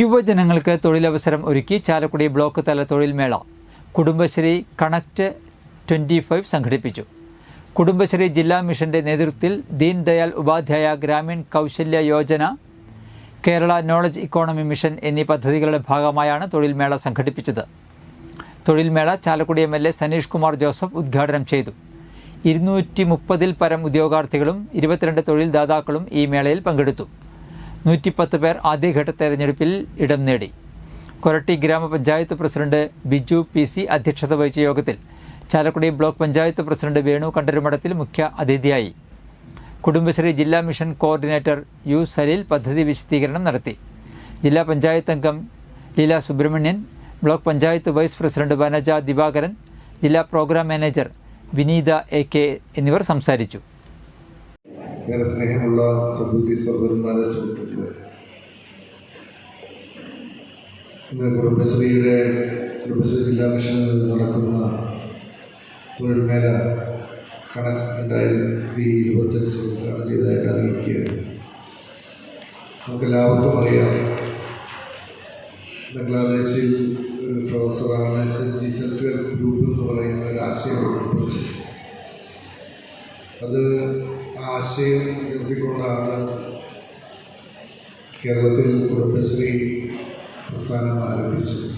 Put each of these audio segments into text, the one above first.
യുവജനങ്ങൾക്ക് തൊഴിലവസരം ഒരുക്കി ചാലക്കുടി ബ്ലോക്ക് തല തൊഴിൽ മേള കുടുംബശ്രീ കണക്ട് ട്വന്റി ഫൈവ് സംഘടിപ്പിച്ചു. കുടുംബശ്രീ ജില്ലാ മിഷന്റെ നേതൃത്വത്തിൽ Deen Dayal Upadhyaya Grameen Kaushalya Yojana Kerala knowledge economy mission എന്നീ പദ്ധതികളുടെ ഭാഗമായാണ് തൊഴിൽ മേള സംഘടിപ്പിച്ചത്. തൊഴിൽ മേള Chalakudy M L A Saneesh Kumar Joseph ഉദ്ഘാടനം ചെയ്തു. ഇരുന്നൂറ്റി മുപ്പതിൽ പരം ഉദ്യോഗാർത്ഥികളും ഇരുപത്തിരണ്ട് തൊഴിൽദാതാക്കളും ഈ മേളയിൽ പങ്കെടുത്തു. നൂറ്റിപ്പത്ത് പേർ ആദ്യഘട്ട തെരഞ്ഞെടുപ്പിൽ ഇടം നേടി. കൊരട്ടി ഗ്രാമപഞ്ചായത്ത് പ്രസിഡന്റ് ബിജു പി സി അധ്യക്ഷത വഹിച്ച യോഗത്തിൽ ചാലക്കുടി ബ്ലോക്ക് പഞ്ചായത്ത് പ്രസിഡന്റ് വേണു കണ്ടരുമഠത്തിൽ മുഖ്യ അതിഥിയായി. കുടുംബശ്രീ ജില്ലാ മിഷൻ കോർഡിനേറ്റർ യു സലീൽ പദ്ധതി വിശദീകരണം നടത്തി. ജില്ലാ പഞ്ചായത്ത് അംഗം Leela Subramanian block panchayat vice president Vanaja Divakaran ജില്ലാ programme manager Vineetha A K എന്നിവർ സംസാരിച്ചു. ഏറെ സ്നേഹമുള്ള സഹോദരി സഹോദരന്മാരെ സുഹൃത്തുക്കളെ. ഇന്ന് കുടുംബശ്രീയുടെ കുടുംബശ്രീ ജില്ലാ മിഷനിൽ നടക്കുന്ന തൊഴിൽ മേല കണക്ക് രണ്ടായിരത്തി ഇരുപത്തഞ്ച് ഉദ്ഘാടനം ചെയ്തതായിട്ട് അറിയിക്കുകയാണ്. നമുക്ക് എല്ലാവർക്കും അറിയാം. ബംഗ്ലാദേശിൽ ഒരു പ്രൊഫസറാണ് S N G self help group എന്ന് പറയുന്ന ഒരു ആശയം അത് ആശയം ഉയർത്തിക്കൊണ്ടാണ് കേരളത്തിൽ കുടുംബശ്രീ പ്രസ്ഥാനം ആരംഭിച്ചത്.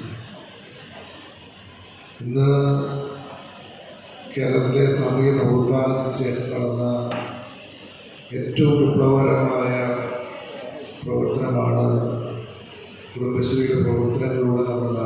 ഇന്ന് കേരളത്തിലെ സാമൂഹിക നവോത്ഥാനത്തിന് ശേഷം നടന്ന ഏറ്റവും വിപ്ലവകരമായ പ്രവർത്തനമാണ് കുടുംബശ്രീയുടെ പ്രവർത്തനങ്ങളിലൂടെ നടപ്പിലായത്